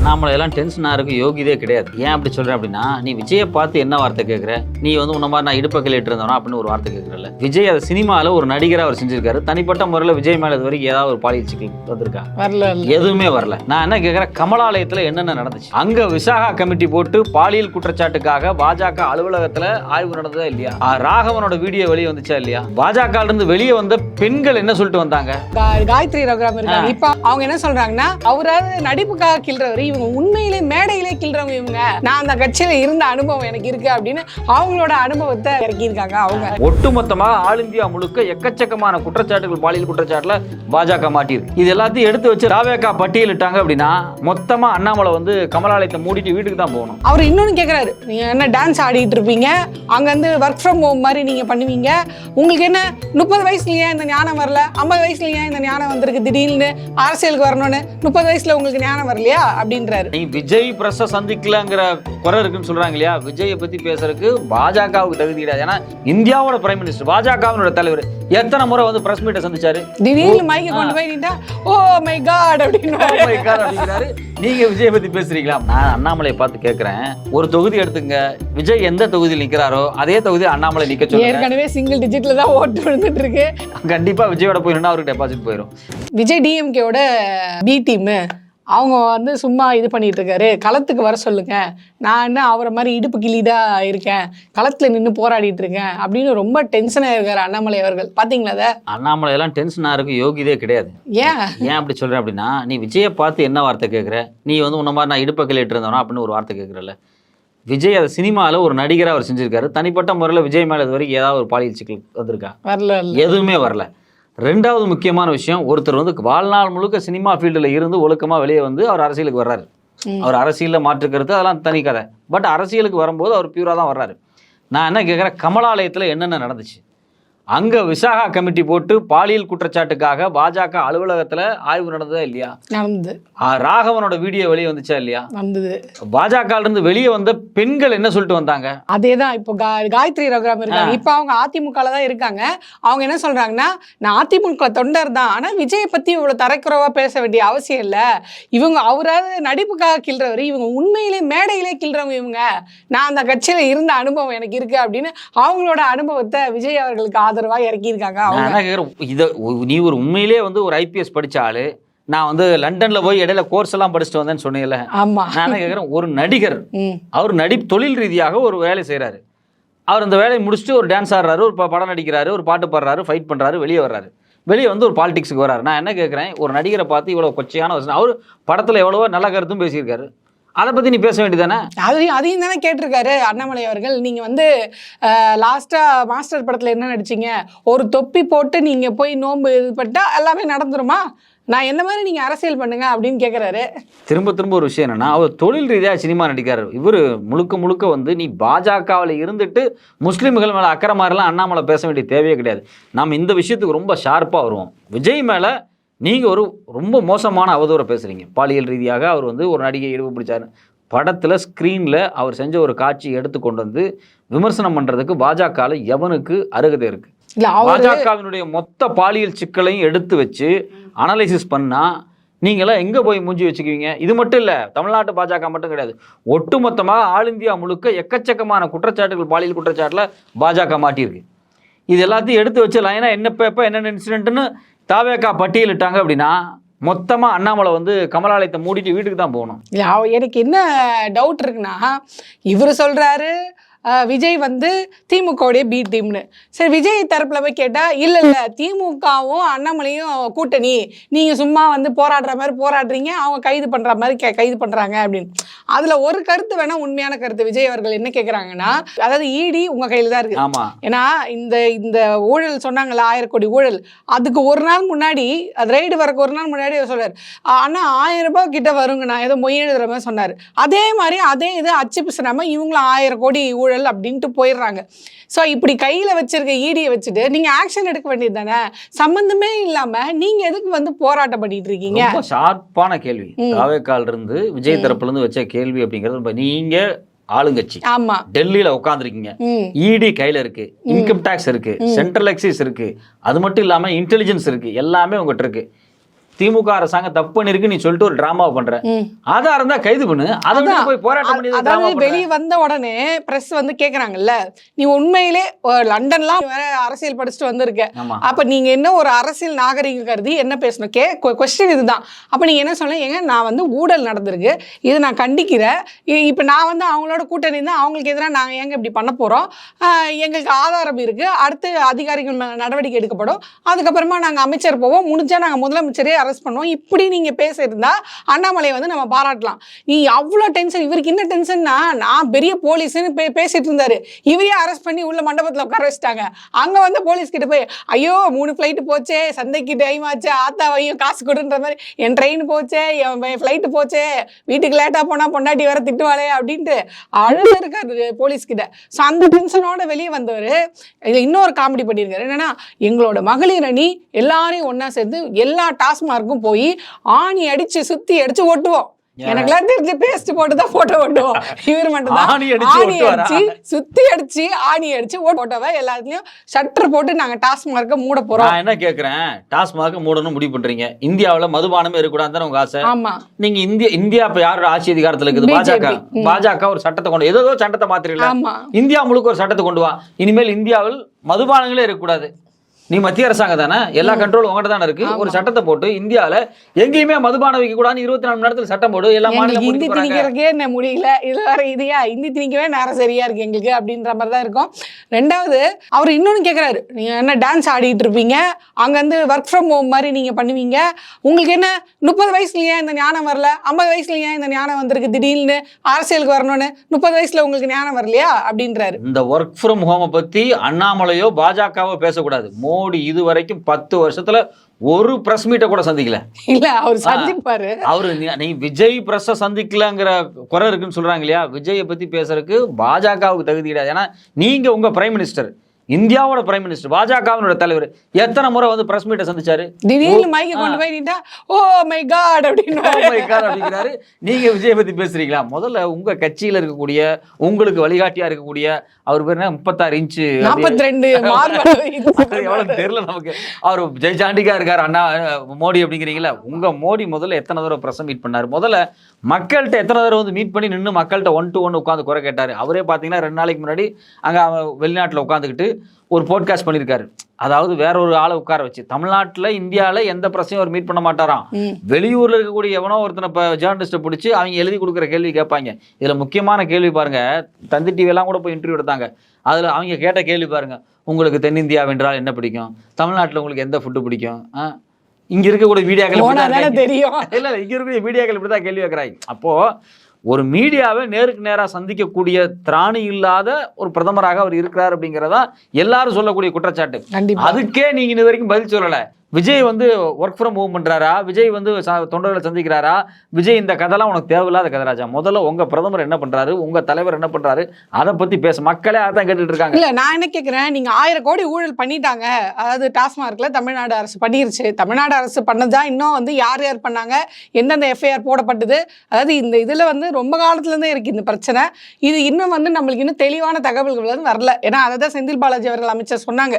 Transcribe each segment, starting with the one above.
அண்ணாமலை எல்லாம் டென்ஷனாக இருக்கு யோகிதே கிடையாது. ஏன் அப்படி சொல்கிறேன் அப்படின்னா நீ விஜயை பார்த்து என்ன வார்த்தை கேட்குற நீ வந்து உன்ன மாதிரி நான் இடுப்பை கிளிட்டு இருந்தவனா அப்படின்னு ஒரு வார்த்தை கேட்குறல விஜய் அதை சினிமாவில் ஒரு நடிகராக அவர் செஞ்சிருக்காரு. தனிப்பட்ட முறையில் விஜய் மேலே இது வரைக்கும் ஏதாவது ஒரு பாலியல் சிக்கல் வந்திருக்கா? வரல. எதுவுமே வரல. நான் என்ன கேட்குறேன் கமலாலயத்தில் என்னென்ன நடந்துச்சு? அங்க விசாகா கமிட்டி போட்டு பாலியல் குற்றச்சாட்டுக்காக பாஜக அலுவலகத்துல ஆய்வு நடந்ததா இல்லையா? ராகவனோட வீடியோ வெளியே வந்துச்சா இல்லையா? பாஜக இருந்து வெளியே வந்த பெண்கள் என்ன சொல்லிட்டு வந்தாங்க? காயத்ரி ரகுராம் இருக்காங்க. இப்ப அவங்க என்ன சொல்றாங்கன்னா அவராவது நடிப்புக்காக கிள்றவர் இவங்க உண்மையிலே மேடையிலே கிள்றவங்க இவங்க. நான் அந்த கட்சியில இருந்த அனுபவம் எனக்கு இருக்கு அப்படின்னு அவங்களோட அனுபவத்தை இறக்கியிருக்காங்க அவங்க. ஒட்டுமொத்தமாக ஆல் இந்தியா முழுக்க எக்கச்சக்கமான குற்றச்சாட்டுகள் பாலியல் குற்றச்சாட்டுல பாஜக மாட்டியிருக்கு. இது எல்லாத்தையும் எடுத்து வச்சு ராவேக்கா பட்டியலிட்டாங்க அப்படின்னா மொத்தமா அண்ணாமலை வந்து கமலாலயத்தை மூடிட்டு வீட்டுக்கு தான் போகணும். அவர் இன்னொன்னு கேக்குறாரு நீங்க என்ன டான்ஸ் ஆடிட்டு இருப்பீங்க? அங்க வந்து ஒர்க் ஃப்ரம் ஹோம் மாதிரி நீங்க பண்ணுவீங்க? உங்களுக்கு என்ன முப்பது வயசுல ஏன் இந்த ஞானம் வரல? ஐம்பது வயசுல ஏன் இந்த ஞானம் வந்திருக்கு திடீர்னு? அரசியலுக்கு வரணும்னு முப்பது வயசுல உங்களுக்கு ஞானம் வரலையா? அப்படின்றாரு. நீ விஜய் பிரஸ சந்திக்கலங்கிற குறை இருக்குன்னு சொல்றாங்க இல்லையா? விஜயை பத்தி பேசுறதுக்கு பாஜகவுக்கு தகுதி கிடையாது. ஏன்னா இந்தியாவோட பிரைம் மினிஸ்டர் பாஜகவினோட தலைவர் எத்தனை முறை வந்து பிரஸ் மீட்டை சந்திச்சாரு? திடீர்னு மைக்க கொண்டு போய் நின்றா ஓ மை காட் அப்படின்னு. நீங்க விஜய் பத்தி பேசுறீங்களா? நான் அண்ணாமலையை பார்த்து கேட்கிறேன் ஒரு தொகுதி எடுத்துங்க. விஜய் எந்த தொகுதியில் நிக்கிறாரோ அதே தொகுதியில் அண்ணாமலை நிக்க சொல்லுங்க. ஏற்கனவே சிங்கிள் டிஜிட்ல தான் ஓட்டு விழுந்துட்டு இருக்கு கண்டிப்பா விஜயோட போயிடணும் அவருக்கு டெபாசிட் போயிடும் விஜய் டிஎம்கேவோட பி டீம் அவங்க வந்து சும்மா இது பண்ணிட்டு இருக்காரு களத்துக்கு வர சொல்லுங்க. நான் என்ன அவரை மாதிரி இடுப்பு கிளிதா இருக்கேன். களத்துல நின்று போராடிட்டு இருக்கேன் அப்படின்னு ரொம்ப டென்ஷனாக இருக்காரு அண்ணாமலை அவர்கள். பாத்தீங்களா அதை? அண்ணாமலை எல்லாம் டென்ஷனா இருக்கு யோகிதே கிடையாது. ஏன்? ஏன் அப்படி சொல்றேன் அப்படின்னா நீ விஜயை பார்த்து என்ன வார்த்தை கேட்குற நீ வந்து உன்ன மாதிரி நான் இடுப்பை கிளிட்டு இருந்தவனா அப்படின்னு ஒரு வார்த்தை கேட்குறல விஜய் அதை சினிமாவில் ஒரு நடிகராக அவர் செஞ்சிருக்காரு. தனிப்பட்ட முறையில் விஜய் மேலே இது வரைக்கும் ஏதாவது ஒரு பாலியல் சிக்கல் வந்திருக்கா? வரல. எதுவுமே வரல. ரெண்டாவது முக்கியமான விஷயம் ஒருத்தர் வந்து வாழ்நாள் முழுக்க சினிமா ஃபீல்டில் இருந்து ஒழுக்கமாக வெளியே வந்து அவர் அரசியலுக்கு வர்றாரு. அவர் அரசியலில் மாற்றுக்கிறது அதெல்லாம் தனி கதை. பட் அரசியலுக்கு வரும்போது அவர் பியூராக தான் வர்றாரு. நான் என்ன கேட்குறேன் கமலாலயத்தில் என்னென்ன நடந்துச்சு? அங்கே விசாகா கமிட்டி போட்டு பாலியல் குற்றச்சாட்டுக்காக பாஜக அலுவலகத்தில் ஆய்வு நடந்ததா இல்லையா? நடந்தது. ராகவனோட வீடியோ வெளியே வந்துச்சா இல்லையா? நடந்தது பாஜக இருந்து வெளியே வந்த பெண்கள் என்ன சொல்லிட்டு வந்தாங்க? அதேதான் இப்போ காயத்ரி ரகுராம் இருக்காங்க. இப்போ அவங்க அதிமுகல தான் இருக்காங்க. அவங்க என்ன சொல்றாங்கன்னா நான் அதிமுக தொண்டர் தான். ஆனா விஜயை பத்தி இவ்வளவு தரக்குறவா பேச வேண்டிய அவசியம் இல்ல. இவங்க அவராவது நடிப்புக்காக கிள்றவர். இவங்க உண்மையிலே மேடையிலே கிள்றவங்க இவங்க. நான் அந்த கட்சியில இருந்த அனுபவம் எனக்கு இருக்கு அப்படின்னு அவங்களோட அனுபவத்தை விஜய் அவர்களுக்கு ஆதரவா இறக்கியிருக்காங்க அவங்க. என்ன கேட்குறேன் இதை நீ ஒரு உண்மையிலே வந்து ஒரு ஐபிஎஸ் படிச்ச ஆளு. நான் வந்து லண்டன்ல போய் இடையில கோர்ஸ் எல்லாம் படிச்சுட்டு வந்தேன்னு சொன்னீங்கல்ல நான் கேட்குறேன் ஒரு நடிகர் அவர் நடி தொழில் ரீதியாக ஒரு வேலை செய்கிறாரு அவர் அந்த வேலையை முடிச்சுட்டு ஒரு டான்ஸ் ஆடுறாரு ஒரு படம் நடிக்கிறாரு ஒரு பாட்டு பாடுறாரு ஃபைட் பண்ணுறாரு வெளியே வர்றாரு. வெளியே வந்து ஒரு பாலிடிக்ஸுக்கு வர்றாரு. நான் என்ன கேட்குறேன் ஒரு நடிகரை பார்த்து இவ்வளோ கொச்சையான வசனம். அவர் படத்தில் எவ்வளவோ நல்ல கருத்தும் பேசியிருக்காரு. அதை பற்றி நீ பேச வேண்டியதானே அதையும் அதையும் தானே கேட்டிருக்காரு அண்ணாமலை அவர்கள். நீங்க வந்து லாஸ்டா மாஸ்டர் படத்துல என்ன நடிச்சீங்க? ஒரு தொப்பி போட்டு நீங்க போய் நோன்பு இது பண்ணிட்டா எல்லாமே நடந்துருமா? நான் என்ன மாதிரி நீங்க அரசியல் பண்ணுங்க அப்படின்னு கேக்குறாரு. திரும்ப திரும்ப ஒரு விஷயம் என்னன்னா அவர் தொழில் ரீதியாக சினிமா நடிக்காரு. இவர் முழுக்க முழுக்க வந்து நீ பாஜகவில் இருந்துட்டு முஸ்லீம்கள் மேலே அக்கறை மாதிரிலாம் அண்ணாமலை பேச வேண்டிய தேவையே கிடையாது. நம்ம இந்த விஷயத்துக்கு ரொம்ப ஷார்ப்பாக வருவோம். விஜய் மேலே நீங்கள் ஒரு ரொம்ப மோசமான அவதூறை பேசுகிறீங்க பாலியல் ரீதியாக அவர் வந்து ஒரு நடிகை இடுப்பு பிடிச்சாரு. படத்தில் ஸ்க்ரீனில் அவர் செஞ்ச ஒரு காட்சி எடுத்து கொண்டு வந்து விமர்சனம் பண்ணுறதுக்கு பாஜகவில் எவனுக்கு அருகதை இருக்குது பாஜகவினுடைய மொத்த பாலியல் சிக்கலையும் எடுத்து வச்சு அனலைசிஸ் பண்ணா நீங்களாம் எங்கே போய் மூஞ்சி வச்சுக்குவீங்க? இது மட்டும் இல்லை தமிழ்நாட்டு பாஜக மட்டும் கிடையாது. ஒட்டுமொத்தமாக ஆல் இந்தியா முழுக்க எக்கச்சக்கமான குற்றச்சாட்டுகள் பாலியல் குற்றச்சாட்டில் பாஜக மாட்டியிருக்கு. இது எல்லாத்தையும் எடுத்து வச்சு லைனாக என்ன பேப்ப என்னென்ன இன்சிடென்ட்னு தாவேக்கா பட்டியலிட்டாங்க அப்படின்னா மொத்தமாக அண்ணாமலை வந்து கமலாலயத்தை மூடிட்டு வீட்டுக்கு தான் போகணும். எனக்கு என்ன டவுட் இருக்குன்னா இவர் சொல்கிறாரு விஜய் வந்து திமுகவுடைய பி டீம்னு சரி விஜய் தரப்புல போய் கேட்டா இல்ல இல்ல திமுகவும் அண்ணாமலையும் கூட்டணி. நீங்க சும்மா வந்து போராடுற மாதிரி போராடுறீங்க. அவங்க கைது பண்ற மாதிரி கே- கைது பண்றாங்க அப்படின்னு. அதுல ஒரு கருத்து வேணா உண்மையான கருத்து. விஜய் அவர்கள் என்ன கேக்குறாங்கன்னா அதாவது ஈடி உங்க கையில தான் இருக்கு. ஆமாம் ஏன்னா இந்த இந்த ஊழல் சொன்னாங்கல்ல ஆயிரம் கோடி ஊழல். அதுக்கு ஒரு நாள் முன்னாடி அது ரைடு வரக்கு ஒரு நாள் முன்னாடி சொல்றாரு. ஆனால் ஆயிரம் ரூபாய் கிட்ட வருங்க நான் ஏதோ மொய் எழுதுற மாதிரி சொன்னார். அதே மாதிரி அதே இது அச்சு பிசுனாம இவங்களும் ஆயிரம் கோடி ஊழல் அப்படின்ட்டு போயிடுறாங்க. ஸோ இப்படி கையில் வச்சிருக்க ஈடியை வச்சுட்டு நீங்கள் ஆக்ஷன் எடுக்க வேண்டியது தானே? சம்மந்தமே இல்லாமல் நீங்கள் எதுக்கு வந்து போராட்டம் பண்ணிட்டு இருக்கீங்க? ஷார்ப்பான கேள்வி. ம். தாவேக்கால் இருந்து விஜய் தரப்புல இருந்து வச்ச கேள்வி அப்படிங்கிறது நீங்க ஆளுங்கட்சி. ஆமாம் டெல்லியில உட்காந்துருக்கீங்க இடி கையில இருக்கு. இன்கம் டேக்ஸ் இருக்கு. சென்ட்ரல் எக்ஸைஸ் இருக்கு. அது மட்டும் இல்லாம இன்டெலிஜென்ஸ் இருக்கு. எல்லாமே உங்ககிட்ட இருக்கு. திமுக அரசாங்கம் தப்பு பண்ணிருக்கு நீ சொல்லிட்டு ஒரு டிராமா பண்ற. ஆதாரம் தான் கைது பண்ணு. அதை அதான். போய் போராட்டம் பண்ணி அதாவது. வெளியே வந்த உடனே பிரஸ் வந்து கேக்குறாங்கல்ல நீ உண்மையிலே லண்டன்லாம் வேற அரசியல் படிச்சுட்டு வந்திருக்க. அப்ப நீங்க என்ன ஒரு அரசியல் நாகரிகம் கருதி என்ன பேசணும்? கே கொஸ்டின் இதுதான். அப்ப நீங்க என்ன சொல்ல ஏங்க நான் வந்து ஊழல் நடந்திருக்கு. இதை நான் கண்டிக்கிறேன். இப்ப நான் வந்து அவங்களோட கூட்டணி தான் அவங்களுக்கு எதிராக நாங்க ஏங்க இப்படி பண்ண போறோம்? எங்களுக்கு ஆதாரம் இருக்கு. அடுத்து அதிகாரிகள் நடவடிக்கை எடுக்கப்படும். அதுக்கப்புறமா நாங்க அமைச்சர் போவோம். முடிஞ்சா நாங்க முதலமைச்சரே அரெஸ்ட் பண்ணுவோம் இப்படி நீங்க பேசியிருந்தா அண்ணாமலையை வந்து நம்ம பாராட்டலாம். நீ அவ்வளோ டென்ஷன் இவருக்கு என்ன டென்ஷன்னா நான் பெரிய போலீஸ்னு பே பேசிட்டு இருந்தாரு இவரே அரெஸ்ட் பண்ணி உள்ள மண்டபத்தில் உட்கார வச்சுட்டாங்க. அங்க வந்து போலீஸ் கிட்ட போய் ஐயோ மூணு ஃப்ளைட்டு போச்சே சந்தைக்கு டைம் ஆச்சு ஆத்தா வையும் காசு கொடுன்ற மாதிரி என் ட்ரெயின் போச்சே என் ஃப்ளைட்டு போச்சே வீட்டுக்கு லேட்டாக போனால் பொண்டாட்டி வர திட்டுவாளே அப்படின்ட்டு அழுது இருக்காரு போலீஸ் கிட்ட. ஸோ அந்த டென்ஷனோட வெளியே வந்தவர் இன்னொரு காமெடி பண்ணியிருக்காரு. என்னன்னா எங்களோட மகளிர் அணி எல்லாரையும் ஒன்றா சேர்ந்து எல்லா டாஸ்மார்க்கும் போய் ஆணி அடிச்சு சுத்தி அடிச்சு ஓட்டுவோம் எனக்குலாம் தெரிஞ்சு பேஸ்ட் போட்டு தான் போட்டோ ஓட்டுவோம் இவர் மட்டும் தான் ஆணி அடிச்சு சுத்தி அடிச்சு ஆணி அடிச்சு ஓட்டோவை எல்லாத்துலயும் ஷட்டர் போட்டு நாங்க டாஸ்மார்க்க மூட போறோம். நான் என்ன கேக்குறேன்? டாஸ்மாக மூடணும் முடிவு பண்றீங்க. இந்தியாவுல மதுபானமே இருக்கக்கூடாது உங்க ஆசை? ஆமா. நீங்க இந்தியா இந்தியா இப்ப யாரோட ஆட்சி அதிகாரத்துல இருக்குது. பாஜக. பாஜக ஒரு சட்டத்தை கொண்டு ஏதோ சட்டத்தை மாத்திரல இந்தியா முழுக்க ஒரு சட்டத்தை கொண்டு வா. இனிமேல் இந்தியாவில் மதுபானங்களே இருக்கக்கூடாது. நீ மத்திய அரசாங்கம் தானே? எல்லா கண்ட்ரோலும் உங்ககிட்ட தானே இருக்கு? ஒரு சட்டத்தை போட்டு இந்தியாவுல எங்கேயுமே மதுபானம் வைக்க கூடாது இருபத்தி நாலு மணி நேரத்துல சட்டம் போடு எல்லா மாநிலம் ஹிந்தி திணிக்கிறதுக்கே என்ன முடியல? இதுல வேற இதையா? ஹிந்தி திணிக்கவே நேரம் சரியா இருக்கு எங்களுக்கு அப்படின்ற மாதிரி தான் இருக்கும். ரெண்டாவது அவர் இன்னொன்னு கேக்குறாரு. நீங்க என்ன டான்ஸ் ஆடிட்டு இருப்பீங்க? அங்க வந்து ஒர்க் ஃப்ரம் ஹோம் மாதிரி நீங்க பண்ணுவீங்க. உங்களுக்கு என்ன முப்பது வயசுல ஏன் இந்த ஞானம் வரல? ஐம்பது வயசுல ஏன் இந்த ஞானம் வந்திருக்கு? திடீர்னு அரசியலுக்கு வரணும்னு முப்பது வயசுல உங்களுக்கு ஞானம் வரலையா? அப்படின்றாரு. இந்த ஒர்க் ஃப்ரம் ஹோமை பத்தி அண்ணாமலையோ பாஜகவோ பேசக்கூடாது. மோடி இது வரைக்கும் பத்து வருஷத்துல ஒரு பிரஸ் மீட்டை கூட சந்திக்கல. இல்ல அவர் சந்திப்பாரு. அவரு நீ- விஜய் பிரஸ்ஸ சந்திக்கலங்கிற குறை இருக்குன்னு சொல்றாங்க இல்லையா? விஜயை பத்தி பேசுறதுக்கு பாஜகவுக்கு தகுதி கிடையாது. ஏன்னா நீங்க உங்க பிரைம் மினிஸ்டர் இந்தியாவோட பிரைம் மினிஸ்டர் பாஜகவினோட தலைவர் எத்தனை முறை வந்து பிரஸ் மீட்டை சந்திச்சாரு? திடீர்னு மைக்க கொண்டு போய் நிட்டா ஓ மை காட் அப்படின்னு my God அப்படிங்கிறாரு. நீங்க விஜய் பத்தி பேசுறீங்களா? முதல்ல உங்க கட்சியில இருக்கக்கூடிய உங்களுக்கு வழிகாட்டியா இருக்கக்கூடிய அவர் பேர் முப்பத்தாறு இன்ச்சு நாற்பத்தி ரெண்டு எவ்வளவு தெரியல நமக்கு. அவர் ஜெய்சாண்டிக்கா இருக்காரு அண்ணா மோடி அப்படிங்கிறீங்களா? உங்க மோடி முதல்ல எத்தனை தடவை பிரசம் மீட் பண்ணாரு? முதல்ல மக்கள்கிட்ட எத்தனை தடவை வந்து மீட் பண்ணி நின்று மக்கள்கிட்ட ஒன் டு ஒன் உட்காந்து குறை கேட்டாரு. அவரே பாத்தீங்கன்னா ரெண்டு நாளைக்கு முன்னாடி அங்க வெளிநாட்டுல உட்காந்துக்கிட்டு ஒரு போட்காஸ்ட் பண்ணியிருக்காரு அதாவது வேற ஒரு ஆளை உட்கார வச்சு. தமிழ்நாட்டுல இந்தியால எந்த பிரச்சனையும் அவர் மீட் பண்ண மாட்டாராம். வெளியூர்ல இருக்கக்கூடிய எவனோ ஒருத்தனை இப்போ ஜேர்னலிஸ்ட்டை பிடிச்சி அவங்க எழுதி கொடுக்குற கேள்வி கேட்பாங்க. இதுல முக்கியமான கேள்வி பாருங்க. தந்தி டிவி எல்லாம் கூட போய் இன்டர்வியூ எடுத்தாங்க. அதுல அவங்க கேட்ட கேள்வி பாருங்க. உங்களுக்கு தென்னிந்தியா வென்றால் என்ன பிடிக்கும்? தமிழ்நாட்டுல உங்களுக்கு எந்த ஃபுட்டு பிடிக்கும்? இங்க இருக்கக்கூடிய வீடியோக்கள் தானே. தெரியும். இல்ல இங்க இருக்கக்கூடிய மீடியாக்கள் இப்படிதான் கேள்வி கேட்கறாங்க. அப்போ ஒரு மீடியாவை நேருக்கு நேரா சந்திக்கக்கூடிய திராணி இல்லாத ஒரு பிரதமராக அவர் இருக்கிறார் அப்படிங்கிறதா எல்லாரும் சொல்லக்கூடிய குற்றச்சாட்டு. கண்டிப்பா. அதுக்கே நீங்க இது வரைக்கும் பதில் சொல்லல. விஜய் வந்து ஒர்க் ஃப்ரம் ஹோம் பண்ணுறாரா விஜய் வந்து ச- தொண்டர்களை சந்திக்கிறாரா? விஜய் இந்த கதைலாம் உனக்கு தேவையில்லாத கதை ராஜா. முதல்ல உங்கள் பிரதமர் என்ன பண்ணுறாரு உங்கள் தலைவர் என்ன பண்ணுறாரு அதை பற்றி பேச. மக்களே அதான் கேட்டுட்டு இருக்காங்க. இல்லை நான் என்ன கேட்குறேன் நீங்கள் ஆயிரம் கோடி ஊழல் பண்ணிட்டாங்க. அதாவது டாஸ்மார்க்கில் தமிழ்நாடு அரசு பண்ணிருச்சு. தமிழ்நாடு அரசு பண்ணதான் இன்னும் வந்து யார் யார் பண்ணாங்க? எந்தெந்த எஃப்ஐஆர் போடப்பட்டது? அதாவது இந்த இதில் வந்து ரொம்ப காலத்துலேருந்தே இருக்குது இந்த பிரச்சனை. இது இன்னும் வந்து நம்மளுக்கு இன்னும் தெளிவான தகவல்கள் வந்து வரல. ஏன்னா அதை தான் செந்தில் பாலாஜி அவர்கள் அமைச்சர் சொன்னாங்க.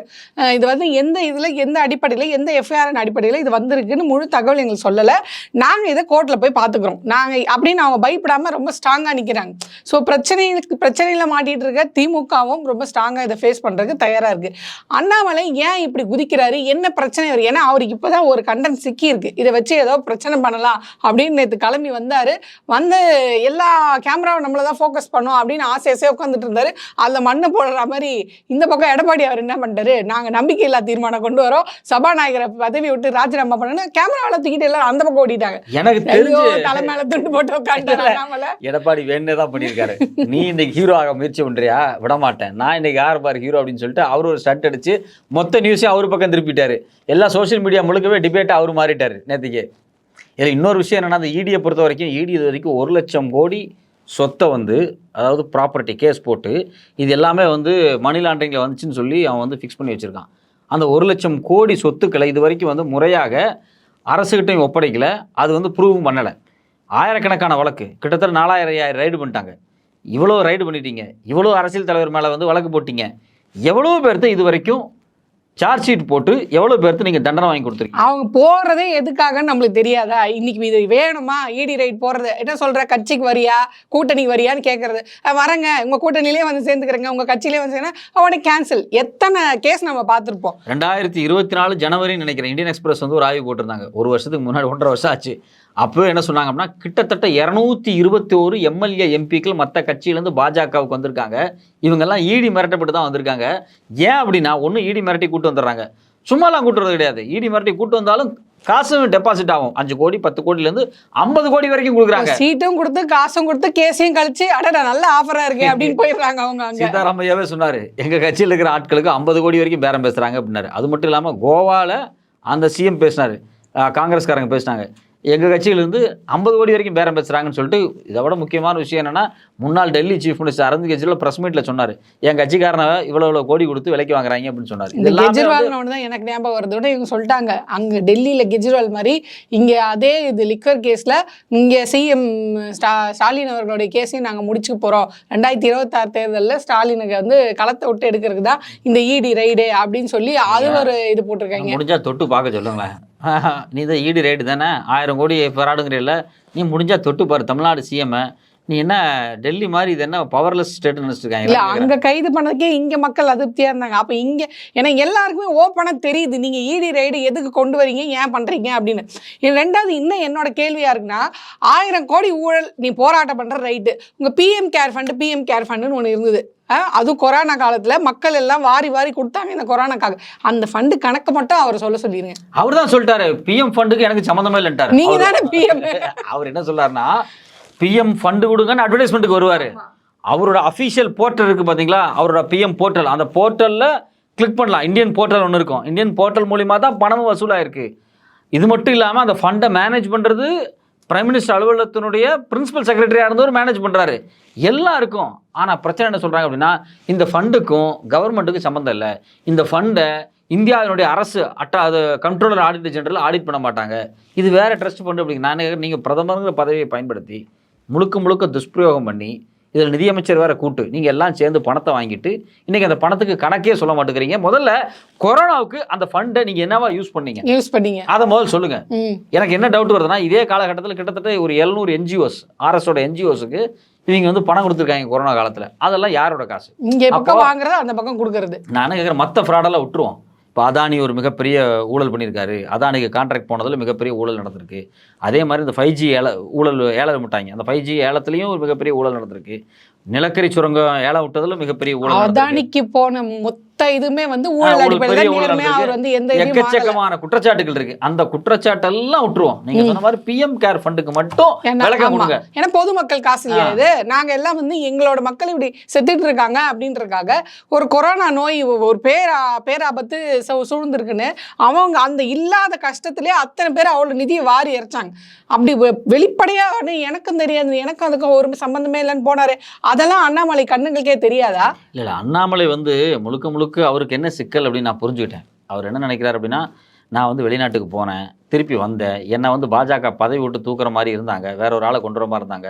இது வந்து எந்த இதில் எந்த அடிப்படையில் எந்த எஃப்ஐஆரின் அடிப்படையில் இது வந்திருக்குன்னு முழு தகவல் எங்களுக்கு சொல்லலை. நாங்கள் இதை கோர்ட்டில் போய் பார்த்துக்குறோம் நாங்கள் அப்படின்னு அவங்க பயப்படாமல் ரொம்ப ஸ்ட்ராங்காக நிற்கிறாங்க ஸோ பிரச்சனைகளுக்கு பிரச்சனையில் மாட்டிகிட்டு இருக்க திமுகவும் ரொம்ப ஸ்ட்ராங்காக இதை ஃபேஸ் பண்ணுறதுக்கு தயாராக இருக்குது அண்ணாமலை ஏன் இப்படி குதிக்கிறாரு? என்ன பிரச்சனை வரும் ஏன்னா அவருக்கு இப்போ தான் ஒரு கண்டன் சிக்கியிருக்கு. இதை வச்சு ஏதோ பிரச்சனை பண்ணலாம் அப்படின்னு நேற்று கிளம்பி வந்தார். வந்து எல்லா கேமராவும் நம்மளை தான் ஃபோக்கஸ் பண்ணோம் அப்படின்னு ஆசை ஆசையாக உட்காந்துட்டு இருந்தார். அதில் மண்ணை போடுற மாதிரி இந்த பக்கம் எடப்பாடி அவர் என்ன பண்ணிட்டாரு நாங்கள் நம்பிக்கையில்லா தீர்மானம் கொண்டு வரோம். சபாநாயகரை பதவி விட்டு ராஜினாமா பண்ணணும் கேமராவில் தூக்கிட்டு எல்லாம் அந்த பக்கம் ஓடிட்டாங்க. எனக்கு தெரிஞ்சு தலை மேல துண்டு போட்டு உட்காந்துட்டாரு அண்ணாமலை எடப்பாடி வேணுனே தான் பண்ணியிருக்காரு. நீ இன்னைக்கு ஹீரோ ஆக முயற்சி பண்றியா? விட மாட்டேன் நான் இன்னைக்கு யார் பாரு ஹீரோ அப்படின்னு சொல்லிட்டு அவர் ஒரு ஸ்டண்ட் அடிச்சு மொத்த நியூஸையும் அவர் பக்கம் திருப்பிட்டாரு. எல்லா சோஷியல் மீடியா முழுக்கவே டிபேட் அவர் மாறிட்டாரு நேற்றுக்கு இதில் இன்னொரு விஷயம் என்னன்னா அந்த இடியை பொறுத்த வரைக்கும் இடி இது வரைக்கும் ஒரு லட்சம் கோடி சொத்தை வந்து அதாவது ப்ராப்பர்ட்டி கேஸ் போட்டு இது எல்லாமே வந்து மணி லாண்டரிங்கில் வந்துச்சுன்னு சொல்லி அவன் வந்து ஃபிக்ஸ் பண்ணி வச்சுருக்கான். அந்த ஒரு லட்சம் கோடி சொத்துக்களை இது வரைக்கும் வந்து முறையாக அரசுகிட்டையும் ஒப்படைக்கல. அது வந்து ப்ரூவும் பண்ணலை. ஆயிரக்கணக்கான வழக்கு. கிட்டத்தட்ட நாலாயிரம் ஐயாயிரம் ரைடு பண்ணிட்டாங்க. இவ்வளோ ரைடு பண்ணிட்டீங்க. இவ்வளோ அரசியல் தலைவர் மேலே வந்து வழக்கு போட்டீங்க. எவ்வளோ பேர்த்த இது வரைக்கும் சார்ஜ் ஷீட் போட்டு எவ்வளோ பேர்த்து நீங்கள் தண்டனை வாங்கி கொடுத்துருக்கீங்க? அவங்க போறதே எதுக்காகன்னு நம்மளுக்கு தெரியாதா? இன்னைக்கு இது வேணுமா? இடி ரைட் போறது. என்ன சொல்ற? கட்சிக்கு வரியா? கூட்டணிக்கு வரியான்னு கேட்கறது வரேங்க. உங்க கூட்டணியிலே வந்து சேர்ந்துக்கிறேங்க. உங்க கட்சியிலே வந்து சேர்ந்தா அவனே கேன்சல் எத்தனை கேஸ் நம்ம பார்த்துருப்போம்? ரெண்டாயிரத்தி இருபத்தி நாலு ஜனவரின்னு நினைக்கிறேன். இந்தியன் எக்ஸ்பிரஸ் வந்து ஒரு ஆய்வு போட்டிருந்தாங்க. ஒரு வருஷத்துக்கு முன்னாடி ஒன்றரை வருஷம் ஆச்சு. அப்போ என்ன சொன்னாங்க அப்படின்னா கிட்டத்தட்ட இரநூத்தி இருபத்தி ஒரு எம்எல்ஏ எம்பிக்கள் மற்ற கட்சியிலேருந்து பாஜகவுக்கு வந்திருக்காங்க. இவங்கெல்லாம் ஈடி மிரட்டப்பட்டு தான் வந்திருக்காங்க. ஏன் அப்படின்னா ஒன்று ஈடி மிரட்டி கூட்டு வந்துடுறாங்க. சும்மாலாம் கூட்டுறது கிடையாது. ஈடி மிரட்டி கூட்டு வந்தாலும் காசும் டெபாசிட் ஆகும். அஞ்சு கோடி பத்து கோடியிலேருந்து ஐம்பது கோடி வரைக்கும் கொடுக்குறாங்க. சீட்டும் கொடுத்து காசும் கொடுத்து கேஸையும் கழிச்சு அடடா நல்ல ஆஃபரா இருக்கே அப்படின்னு போயிடுறாங்க அவங்க சீதாராமையாவே சொன்னார். எங்கள் கட்சியில் இருக்கிற ஆட்களுக்கு ஐம்பது கோடி வரைக்கும் பேரம் பேசுகிறாங்க அப்படின்னாரு. அது மட்டும் இல்லாமல் கோவாவில் அந்த சிஎம் பேசினார். காங்கிரஸ்காரங்க பேசினாங்க. எங்கள் கட்சியிலேருந்து ஐம்பது கோடி வரைக்கும் பேரம் பேசுகிறாங்கன்னு சொல்லிட்டு இதை விட முக்கியமான விஷயம் என்னன்னா முன்னாள் Delhi chief minister Arvind Kejriwal press மீட்டில் சொன்னார். என் கட்சிக்காரனை இவ்வளோ இவ்வளோ கோடி கொடுத்து விலைக்கு வாங்குறாங்க அப்படின்னு சொன்னார். இந்த கெஜ்ரிவால் தான் எனக்கு ஞாபகம் வருது. விட இவங்க சொல்லிட்டாங்க அங்க டெல்லியில கெஜ்ரிவால் மாதிரி இங்க அதே இது லிக்கர் கேஸ்ல இங்க சிஎம் ஸ்டாலின் அவர்களுடைய கேஸையும் நாங்க முடிச்சுக்க போறோம். ரெண்டாயிரத்தி இருபத்தாறு தேர்தல்ல ஸ்டாலினுக்கு வந்து களத்தை விட்டு எடுக்கிறதுக்கு தான் இந்த இடி ரைடு அப்படின்னு சொல்லி அது ஒரு இது போட்டிருக்காங்க. முடிஞ்சா தொட்டு பார்க்க சொல்லுங்களேன். நீ தான் ஈடு ரேட்டு தானே? ஆயிரம் கோடி ஃபெராடுங்கிறீல்ல நீ முடிஞ்சா தொட்டு பாரு தமிழ்நாடு சிஎம் நீ என்ன டெல்லி மாதிரி இது என்ன பவர்லெஸ் ஸ்டேட் நினைச்சிட்டு இல்ல அங்க கைது பண்ணதுக்கே இங்க மக்கள் அதிருப்தியா இருந்தாங்க. அப்ப இங்க ஏன்னா எல்லாருக்குமே ஓப்பனா தெரியுது. நீங்க இடி ரைடு எதுக்கு கொண்டு வரீங்க ஏன் பண்றீங்க அப்படின்னு. ரெண்டாவது இன்னும் என்னோட கேள்வியா இருக்குன்னா ஆயிரம் கோடி ஊழல் நீ போராட்டம் பண்ற ரைட்டு உங்க PM care fund PM care ஃபண்டுன்னு ஒன்று இருந்தது. அதுவும் கொரோனா காலத்துல மக்கள் எல்லாம் வாரி வாரி கொடுத்தாங்க இந்த கொரோனாக்காக அந்த ஃபண்டு கணக்கு மட்டும் அவர் சொல்ல சொல்லிருங்க. அவர் தான் சொல்லிட்டாரு. பிஎம் ஃபண்டுக்கு எனக்கு சம்மந்தமே இல்லைன்ட்டாரு நீங்க தானே பிஎம் அவர் என்ன சொல்றாருன்னா பிஎம் ஃபண்டு கொடுங்கன்னு அட்வர்டைஸ்மெண்ட்டுக்கு வருவார். அவரோட அஃபீஷியல் போர்ட்டல் இருக்குது பார்த்தீங்களா அவரோட பிஎம் போர்ட்டல் அந்த போர்ட்டலில் கிளிக் பண்ணலாம். இந்தியன் போர்ட்டல் ஒன்று இருக்கும். இந்தியன் போர்ட்டல் மூலிமா தான் பணமும் வசூலாயிருக்கு. இது மட்டும் இல்லாமல் அந்த ஃபண்டை மேனேஜ் பண்ணுறது பிரைம் மினிஸ்டர் அலுவலகத்தினுடைய பிரின்சிபல் செக்ரட்டரியாக இருந்தவர் மேனேஜ் பண்ணுறாரு எல்லாருக்கும். ஆனால் பிரச்சனை என்ன சொல்கிறாங்க அப்படின்னா இந்த ஃபண்டுக்கும் கவர்மெண்ட்டுக்கும் சம்மந்தம் இல்லை. இந்த ஃபண்டை இந்தியாவினுடைய அரசு அட்டா அது கண்ட்ரோலர் ஆடிட்டர் ஜெனரல் ஆடிட் பண்ண மாட்டாங்க. இது வேறு ட்ரஸ்ட் ஃபண்டு அப்படிங்க. நான் நீங்கள் பிரதமருங்கிற பதவியை பயன்படுத்தி முழுக்க முழுக்க துஷ்பிரயோகம் பண்ணி இதில் நிதியமைச்சர் வேற கூட்டு. நீங்கள் எல்லாம் சேர்ந்து பணத்தை வாங்கிட்டு இன்றைக்கி அந்த பணத்துக்கு கணக்கே சொல்ல மாட்டேங்கிறீங்க. முதல்ல கொரோனாவுக்கு அந்த ஃபண்டை நீங்கள் என்னவா யூஸ் பண்ணீங்க? யூஸ் பண்ணீங்க. அதை முதல்ல சொல்லுங்கள் ம். எனக்கு என்ன டவுட் வருதுன்னா இதே காலகட்டத்தில் கிட்டத்தட்ட ஒரு எழுநூறு என்ஜிஓஸ் ஆர்எஸோட என்ஜிஓஸுக்கு இவங்க வந்து பணம் கொடுத்துருக்காங்க கொரோனா காலத்தில். அதெல்லாம் யாரோட காசு? இங்க பக்கம் வாங்குறது அந்த பக்கம் கொடுக்கறது. நான் கேட்குறேன் மற்ற ஃப்ராடெல்லாம் விட்டுருவோம். இப்போ அதானி ஒரு மிகப்பெரிய ஊழல் பண்ணியிருக்காரு. அதானிக்கு கான்ட்ராக்ட் போனதில் மிகப்பெரிய ஊழல் நடந்திருக்கு. அதே மாதிரி இந்த ஃபைவ் ஜி ஏல ஊழல் ஏல விட்டாங்க. அந்த ஃபைவ் ஜி ஏலத்துலேயும் ஒரு மிகப்பெரிய ஊழல் நடந்திருக்கு. நிலக்கரி சுரங்கம் ஏல விட்டதில் மிகப்பெரிய ஊழல் அதானிக்கு போன மொத்த இதுமே வந்து ஊழல் அடிப்படையில் நேர்மையா அவர். வந்து எந்த. எக்கச்சக்கமான குற்றச்சாட்டுகள் இருக்கு. அந்த குற்றச்சாட்டெல்லாம் விட்டுருவோம். நீங்க சொன்ன மாதிரி பிஎம் கேர் ஃபண்டுக்கு மட்டும் ஏன்னா, விளக்கம் ஆமா. கொடுங்க. ஏன்னா பொதுமக்கள் காசு இல்லையா இது? நாங்க எல்லாம் வந்து எங்களோட மக்கள் இப்படி செத்துட்டு இருக்காங்க அப்படின்றதுக்காக ஒரு கொரோனா நோய் ஒரு பேரா பேராபத்து சூழ்ந்திருக்குன்னு அவங்க அந்த இல்லாத கஷ்டத்திலே அத்தனை பேர் அவ்வளவு நிதியை வாரி இறைச்சாங்க அப்படி வெ- வெளிப்படையா வந்து எனக்கும் தெரியாது எனக்கும் அதுக்கும் ஒரு சம்பந்தமே இல்லைன்னு போனாரு. அதெல்லாம் அண்ணாமலை கண்ணுங்களுக்கே தெரியாதா? இல்ல. அண்ணாமலை வந்து முழுக்க முழுக்க அவருக்கு என்ன சிக்கல் அப்படின்னு நான் புரிஞ்சுக்கிட்டேன். அவர் என்ன நினைக்கிறார் அப்படின்னா நான் வந்து வெளிநாட்டுக்கு போனேன் திருப்பி வந்தேன். என்னை வந்து பாஜக பதவி விட்டு தூக்குற மாதிரி இருந்தாங்க வேற ஒரு ஆளை கொண்டு வர மாதிரி இருந்தாங்க.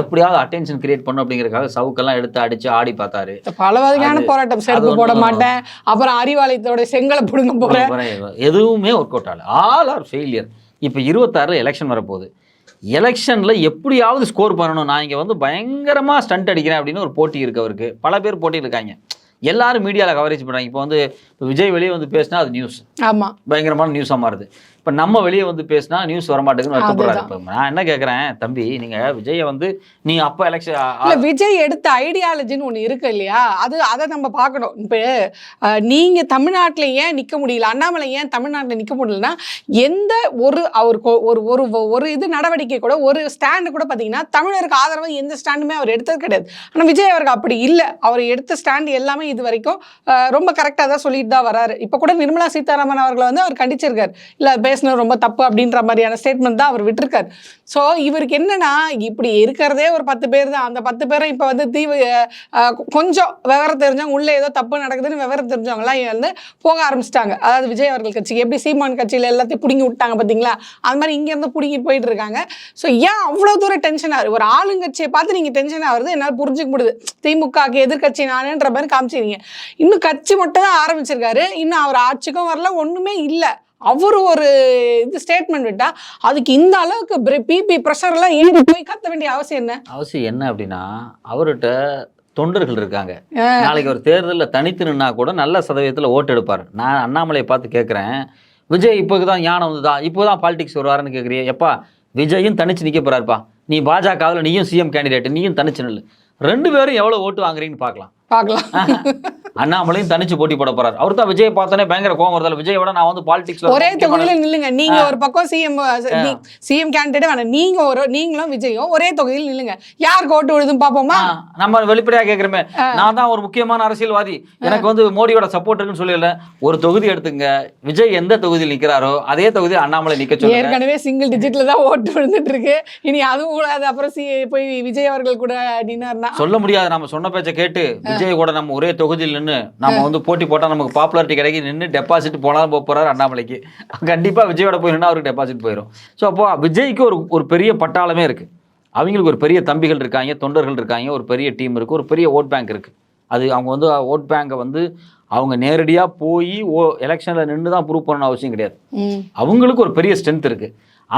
எப்படியாவது அட்டென்ஷன் கிரியேட் பண்ணும் அப்படிங்கிறதுக்காக சவுக்கெல்லாம் எடுத்து அடிச்சு ஆடி பார்த்தாரு. பல வகையான போராட்டம் செருப்பு போட மாட்டேன். அப்புறம் அறிவாலயத்தோட செங்கலை பிடுங்க போறேன். எதுவுமே ஒர்க் அவுட் ஆகல. ஆல் ஆர் ஃபெயிலியர் இப்போ இருபத்தாறில் எலெக்ஷன் வரப்போகுது. எலெக்ஷனில் எப்படியாவது ஸ்கோர் பண்ணணும். நான் இங்கே வந்து பயங்கரமாக ஸ்டண்ட் அடிக்கிறேன் அப்படின்னு ஒரு போட்டி இருக்கு அவருக்கு. பல பேர் போட்டி இருக்காங்க. எல்லாரும் மீடியாவில் கவரேஜ் பண்ணுறாங்க இப்போ வந்து விஜய் வெளியே வந்து பேசினா அது நியூஸ் ஆமா. பயங்கரமான நியூஸாக மாறுது. இப்போ நம்ம வெளியே வந்து பேசினா நியூஸ் வர மாட்டேங்குன்னு வருத்தப்படுறாரு இப்போ நான் என்ன கேட்குறேன் தம்பி நீங்கள் விஜயை வந்து நீ அப்போ எலெக்ஷன் விஜய் எடுத்த ஐடியாலஜின்னு ஒண்ணு இருக்கு இல்லையா? அது அதை நம்ம பார்க்கணும். இப்போ நீங்க தமிழ்நாட்டுல ஏன் நிக்க முடியல? அண்ணாமலை ஏன் தமிழ்நாட்டுல நிக்க முடியலன்னா எந்த ஒரு அவர் ஒரு ஒரு ஒரு இது நடவடிக்கை கூட ஒரு ஸ்டாண்டு கூட பாத்தீங்கன்னா தமிழருக்கு ஆதரவா எந்த ஸ்டாண்டுமே அவர் எடுத்தது கிடையாது. ஆனா விஜய் அவருக்கு அப்படி இல்ல. அவர் எடுத்த ஸ்டாண்ட் எல்லாமே இது வரைக்கும் ரொம்ப கரெக்டா தான் சொல்லிட்டு தான் வராரு. இப்ப கூட நிர்மலா சீதாராமன் அவர்களை வந்து அவர் கண்டிச்சிருக்காரு. இல்ல பேசினது ரொம்ப தப்பு அப்படின்ற மாதிரியான ஸ்டேட்மெண்ட் தான் அவர் விட்டுருக்காரு. ஸோ இவருக்கு என்னன்னா இப்படி இருக்கிறதே ஒரு பத்து பேர் தான். அந்த பத்து பேரும் இப்போ வந்து தீவு கொஞ்சம் விவரம் தெரிஞ்சவங்க உள்ளே ஏதோ தப்பு நடக்குதுன்னு விவரம் தெரிஞ்சவங்கலாம் வந்து போக ஆரம்பிச்சிட்டாங்க. அதாவது விஜய் அவர்கள் கட்சிக்கு எப்படி சீமான் கட்சியில் எல்லாத்தையும் பிடுங்கி விட்டாங்க பார்த்தீங்களா அது மாதிரி இங்கேருந்து பிடுங்கிட்டு போயிட்டு இருக்காங்க. ஸோ ஏன் அவ்வளோ தூரம் டென்ஷன் ஆகுது? ஒரு ஆளுங்கட்சியை பார்த்து நீங்கள் டென்ஷன் ஆகுறது என்னால் புரிஞ்சுக்க முடியுது. திமுகக்கு எதிர்கட்சி நானுன்ற மாதிரி காமிச்சிருக்கீங்க. இன்னும் கட்சி மட்டும் தான் ஆரம்பிச்சிருக்காரு. இன்னும் அவர் ஆட்சிக்கும் வரல ஒன்றுமே இல்லை. அவர் ஒரு இது ஸ்டேட்மெண்ட் விட்டா அதுக்கு இந்த அளவுக்கு பிபி ப்ரெஷர்லாம் ஏறி போய் கத்த வேண்டிய அவசியம் என்ன? அவசியம் என்ன அப்படின்னா அவர்கிட்ட தொண்டர்கள் இருக்காங்க. நாளைக்கு ஒரு தேர்தலில் தனித்து நின்னா கூட நல்ல சதவீதத்தில் ஓட்டு எடுப்பார். நான் அண்ணாமலையை பார்த்து கேட்குறேன் விஜய் இப்போ தான் ஞானம் வந்துதா? இப்போ தான் பாலிடிக்ஸ் வருவாருன்னு கேட்குறிய எப்பா விஜயும் தனிச்சு நிற்க போறாருப்பா. நீ பாஜகவில் நீயும் சிஎம் கேண்டிடேட் நீயும் தனிச்சு நில்லு. ரெண்டு பேரும் எவ்வளோ ஓட்டு வாங்குறீங்கன்னு பார்க்கலாம். பார்க்கலாம். அண்ணாமலையும் தனிச்சு போட்டி போட போறாரு. அவர் தான் விஜய் பார்த்தோன்னே பயங்கர கோவம் வருதல் விஜய் விட நான் வந்து பாலிடிக்ஸ்ல ஒரே தொகுதியில நில்லுங்க. நீங்க ஒரு பக்கம் சிஎம் சிஎம் கேண்டிடேட் வேணாம். நீங்க ஒரு நீங்களும் விஜயும் ஒரே தொகுதியில் நில்லுங்க. யாருக்கு ஓட்டு விழுதுன்னு பாப்போமா நம்ம வெளிப்படையா கேட்குறோமே நான் தான் ஒரு முக்கியமான அரசியல்வாதி. எனக்கு வந்து மோடியோட சப்போர்ட் இருக்குன்னு சொல்லல. ஒரு தொகுதி எடுத்துங்க. விஜய் எந்த தொகுதியில் நிக்கிறாரோ அதே தொகுதி அண்ணாமலை நிக்க சொல்லுங்க. ஏற்கனவே சிங்கிள் டிஜிட்ல தான் ஓட்டு விழுந்துட்டு இருக்கு இனி அதுவும் கூடாது. அப்புறம் சி போய் விஜய் அவர்கள் கூட நின்னார்னா சொல்ல முடியாது. நம்ம சொன்ன பேச்சை கேட்டு விஜய் கூட நம்ம ஒரே தொகுதியில் நின்று நம்ம வந்து போட்டி போட்டா நமக்கு பாப்புலாரிட்டி கிடைக்கி நின்று டெபாசிட் போனாலும் போக போறாரு அண்ணாமலைக்கு. கண்டிப்பா விஜயோட போய் நின்னா அவருக்கு டெபாசிட் போயிடும் ஸோ அப்போ விஜய்க்கு ஒரு ஒரு பெரிய பட்டாளமே இருக்கு. அவங்களுக்கு ஒரு பெரிய தம்பிகள் இருக்காங்க தொண்டர்கள் இருக்காங்க ஒரு பெரிய டீம் இருக்கு ஒரு பெரிய ஓட் பேங்க் இருக்கு. அது அவங்க வந்து ஓட் பேங்கை வந்து அவங்க நேரடியாக போய் ஓ எலெக்ஷனில் நின்று தான் ப்ரூவ் பண்ணணும் அவசியம் கிடையாது. அவங்களுக்கு ஒரு பெரிய ஸ்ட்ரென்த் இருக்கு.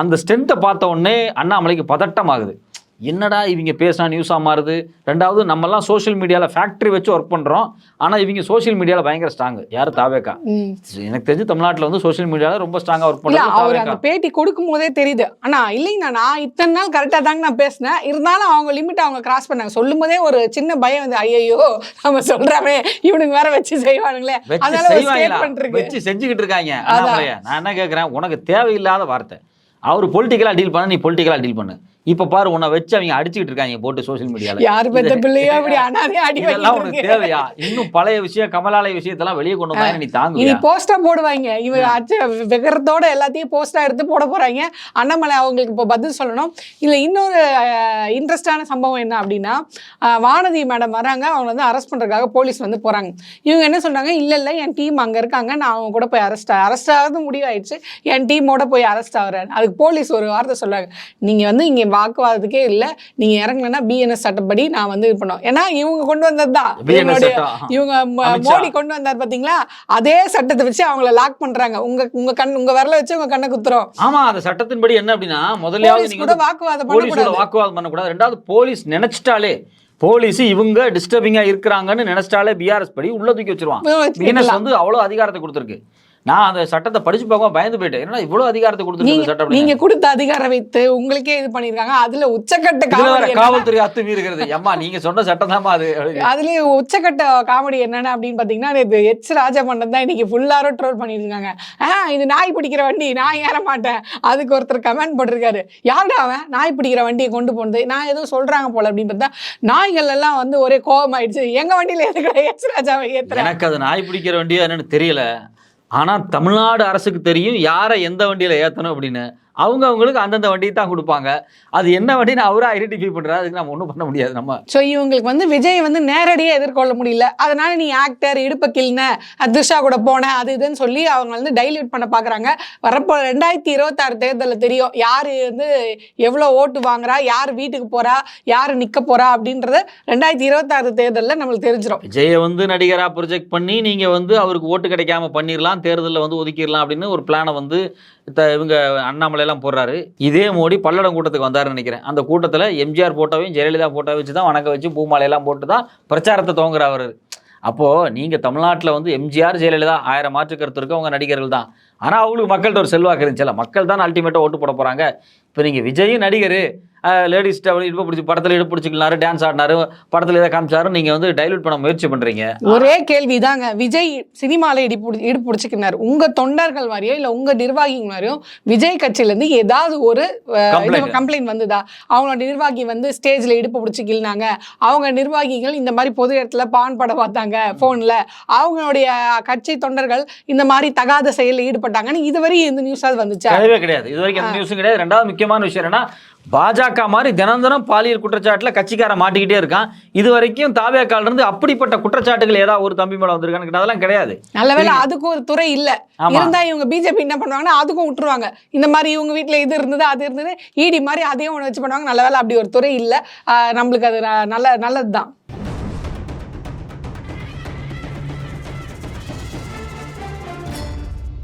அந்த ஸ்ட்ரென்த்தை பார்த்த உடனே அண்ணாமலைக்கு பதட்டம் ஆகுது. என்னடா இவங்க பேசினா நியூஸாக மாறுது? ரெண்டாவது நம்மலாம் சோஷியல் மீடியாவில் ஃபேக்ட்ரி வச்சு ஒர்க் பண்ணுறோம் ஆனால் இவங்க சோஷியல் மீடியாவில் பயங்கர ஸ்ட்ராங் யார்? தாவேக்கா. எனக்கு தெரிஞ்சு தமிழ்நாட்டில் வந்து சோஷியல் மீடியாவில் ரொம்ப ஸ்ட்ராங்காக ஒர்க் பண்ணுறது அவர் அந்த பேட்டி கொடுக்கும் போதே தெரியுது. ஆனா இல்லைங்கண்ணா நான் இத்தனை நாள் கரெக்டா தாங்க நான் பேசினேன். இருந்தாலும் அவங்க லிமிட் அவங்க கிராஸ் பண்ணாங்க. சொல்லும் போதே ஒரு சின்ன பயம் வந்து ஐயோ நம்ம சொல்றாமே இவனுக்கு வேற வச்சு செய்வானுங்களே. அதனால வச்சு செஞ்சுக்கிட்டு இருக்காங்க. நான் என்ன கேட்குறேன் உனக்கு தேவையில்லாத வார்த்தை. அவர் பொலிட்டிக்கலாக டீல் பண்ண நீ பொலிட்டிக்கலாக டீல் பண்ணு. இப்போ பாரு உன்னை வச்சு அவங்க அடிச்சுக்கிட்டு இருக்காங்க போட்டு சோஷியல் மீடியாவில் யார் பெத்த பிள்ளையோ அப்படி அனாதே அடி இதெல்லாம் உனக்கு. தேவையா? இன்னும் பழைய விஷயம் கமலாலய விஷயத்தெல்லாம் வெளியே கொண்டு வந்தாங்க நீ இனி தாங்குவியா போஸ்டா போடுவாங்க. இவ விகரத்தோட எல்லாத்தையும் போஸ்டா எடுத்து போட போறாங்க. அண்ணாமலை அவங்களுக்கு இப்போ பதில் சொல்லணும். இல்ல இன்னொரு இன்ட்ரெஸ்டான சம்பவம் என்ன அப்படின்னா வானதி மேடம் வராங்க. அவங்க வந்து அரெஸ்ட் பண்றதுக்காக போலீஸ் வந்து போறாங்க. இவங்க என்ன சொல்றாங்க? இல்ல இல்ல என் டீம் அங்க இருக்காங்க. நான் அவங்க கூட போய் அரெஸ்ட் அரெஸ்ட் ஆகிறது முடிவாயிடுச்சு. என் டீமோட போய் அரெஸ்ட் ஆகுறேன் அதுக்கு போலீஸ் ஒரு வார்த்தை சொல்றாங்க. நீங்க வந்து இங்க வாக்குவாதத்துக்கே இல்ல. நீங்க இறங்கலன்னா பிஎன்எஸ் சட்டப்படி நான் வந்து இது பண்ணோம் ஏன்னா இவங்க கொண்டு வந்தது தான். இவங்க. மோடி கொண்டு வந்தார் பாத்தீங்களா? அதே சட்டத்தை வச்சு அவங்கள லாக் பண்றாங்க. உங்க உங்க கண் உங்க விரல வச்சு உங்க கண்ணை குத்துறோம். ஆமா அந்த சட்டத்தின்படி என்ன அப்படின்னா நீங்க கூட வாக்குவாதம் பண்ணக்கூடாது. வாக்குவாதம் பண்ணக்கூடாது. ரெண்டாவது போலீஸ் நினைச்சிட்டாலே போலீஸ் இவங்க டிஸ்டர்பிங்கா இருக்கிறாங்கன்னு நினைச்சிட்டாலே பிஆர்எஸ் படி உள்ள தூக்கி வச்சிருவான். வந்து அவ்வளவு அதிகாரத்தை கொடுத்துருக்கு. நான் அந்த சட்டத்தை படிச்சு பார்க்க பயந்து போயிட்டேன். ஏன்னா இவ்வளவு அதிகாரத்தை கொடுத்துருக்கு இந்த நீங்க சட்டம் நீங்க. கொடுத்த அதிகாரம் வைத்து உங்களுக்கே இது பண்ணிருக்காங்க அதுல உச்சக்கட்ட என்னன்னா- காவல்துறை அத்துமீறுகிறது அம்மா நீங்க சொன்ன சட்டம் தான்மா அது. அதுலயும் உச்சக்கட்ட காமெடி என்னன்னு அப்படின்னு பாத்தீங்கன்னா இது எச் ராஜமண்டன் தான் இன்னைக்கு ஃபுல்லாரும் ட்ரோல் பண்ணிட்டு இருக்காங்க ஆ இது நாய் பிடிக்கிற வண்டி நான் ஏற மாட்டேன். அதுக்கு ஒருத்தர் கமெண்ட் போட்டிருக்காரு. யாருடா அவன்? நாய் பிடிக்கிற வண்டியை கொண்டு போனது. நான் ஏதோ சொல்றாங்க போல அப்படின்னு பார்த்தா நாய்கள் எல்லாம் வந்து ஒரே கோபம் ஆயிடுச்சு எங்க வண்டியில எதுக்கடா எச் ராஜாவை ஏத்துற? எனக்கு அது நாய் பிடிக்கிற வண்டியா என்னன்னு தெரியல. ஆனால் தமிழ்நாடு அரசுக்கு தெரியும் யாரை எந்த வண்டியில் ஏற்றணும் அப்படின்னு. அவங்க அவங்களுக்கு அந்தந்த வண்டியை தான் கொடுப்பாங்க. அது என்ன வண்டின்னு அவரா ஐடென்டிஃபை பண்றாரு அதுக்கு நம்ம ஒன்றும் பண்ண முடியாது. நம்ம ஸோ இவங்களுக்கு வந்து விஜய் வந்து நேரடியாக எதிர்கொள்ள முடியல. அதனால நீ ஆக்டர் இடுப்ப கிள்ன திஷா கூட போன அது இதுன்னு சொல்லி அவங்க வந்து டைல்யூட் பண்ண பார்க்குறாங்க வரப்போ ரெண்டாயிரத்தி இருபத்தாறு தேர்தலில் தெரியும் யார் வந்து எவ்வளோ ஓட்டு வாங்குறா யார் வீட்டுக்கு போறா யார் நிற்க போறா அப்படின்றத ரெண்டாயிரத்தி இருபத்தாறு தேர்தலில் நம்மளுக்கு தெரிஞ்சிடும் விஜயை வந்து நடிகரா ப்ரொஜெக்ட் பண்ணி நீங்க வந்து அவருக்கு ஓட்டு கிடைக்காம பண்ணிடலாம் தேர்தலில் வந்து ஒதுக்கிடலாம் அப்படின்னு ஒரு பிளானை வந்து இவங்க அண்ணாமலை எல்லாம் போடுறாரு. இதே மோடி பல்லடம் கூட்டத்துக்கு வந்தாருன்னு நினைக்கிறேன். அந்த கூட்டத்தில் எம்ஜிஆர் போட்டோவையும் ஜெயலலிதா போட்டோ வச்சு தான் வணக்க வச்சு பூமாலையெல்லாம் போட்டு தான் பிரச்சாரத்தை துவங்குறாரு அப்போது நீங்கள் தமிழ்நாட்டில் வந்து எம்ஜிஆர் ஜெயலலிதா ஆயிரம் மாற்று கருத்து இருக்கவங்க நடிகர்கள் தான். ஆனால் அவங்களுக்கு மக்கள்கிட்ட ஒரு செல்வாக்கு இருந்துச்சுல மக்கள் தான் அல்டிமேட்டாக ஓட்டு போட போகிறாங்க இப்போ நீங்கள் விஜயும் நடிகர். லேடிஸ் இடுப்பு பிடிச்சி படத்தில் இடுப்பு பிடிச்சிக்கலாரு டான்ஸ் ஆடினாரு படத்தில் இதை காமிச்சாரு நீங்கள் வந்து டைலூட் பண்ண முயற்சி பண்ணுறீங்க ஒரே கேள்விதாங்க. விஜய் சினிமால இடி புடி இடுப்பு பிடிச்சிக்கினார். உங்க தொண்டர்கள் மாதிரியோ இல்ல உங்க நிர்வாகிகள் மாதிரியோ விஜய் கட்சியில இருந்து ஏதாவது ஒரு. கம்ப்ளைண்ட் வந்ததா? அவங்களோட நிர்வாகி வந்து ஸ்டேஜ்ல இடுப்பு பிடிச்சி கிள்னாங்க அவங்க நிர்வாகிகள் இந்த மாதிரி பொது இடத்துல பான் படம் பார்த்தாங்க போன்ல அவங்களுடைய கட்சி தொண்டர்கள் இந்த மாதிரி தகாத செயலில் ஈடுபட்டாங்கன்னு இதுவரை இந்த நியூஸாவது வந்துச்சா? கிடையாது. இது வரைக்கும் நியூஸும் கிடையாது. ரெண்டாவது முக்கியமான விஷயம் என்னன்னா பாஜக மாதிரி தினம் தினம் பாலியல் குற்றச்சாட்டுல கட்சிக்காரன் மாட்டிக்கிட்டே இருக்கான். இது வரைக்கும் தாவேக்கால இருந்து அப்படிப்பட்ட குற்றச்சாட்டுகள் ஏதாவது ஒரு தம்பி மேல வந்திருக்கான்னு அதெல்லாம் கிடையாது. நல்லவேளை அதுக்கும் ஒரு துறை இல்ல. இருந்தா இவங்க பிஜேபி என்ன பண்ணுவாங்கன்னா அதுக்கும் விட்டுருவாங்க. இந்த மாதிரி இவங்க வீட்ல இது இருந்தது அது இருந்தது இடி மாதிரி அதையும் ஒன்று வச்சு பண்ணுவாங்க. நல்லவேளை அப்படி ஒரு துறை இல்ல. நம்மளுக்கு அது நல்ல நல்லதுதான்.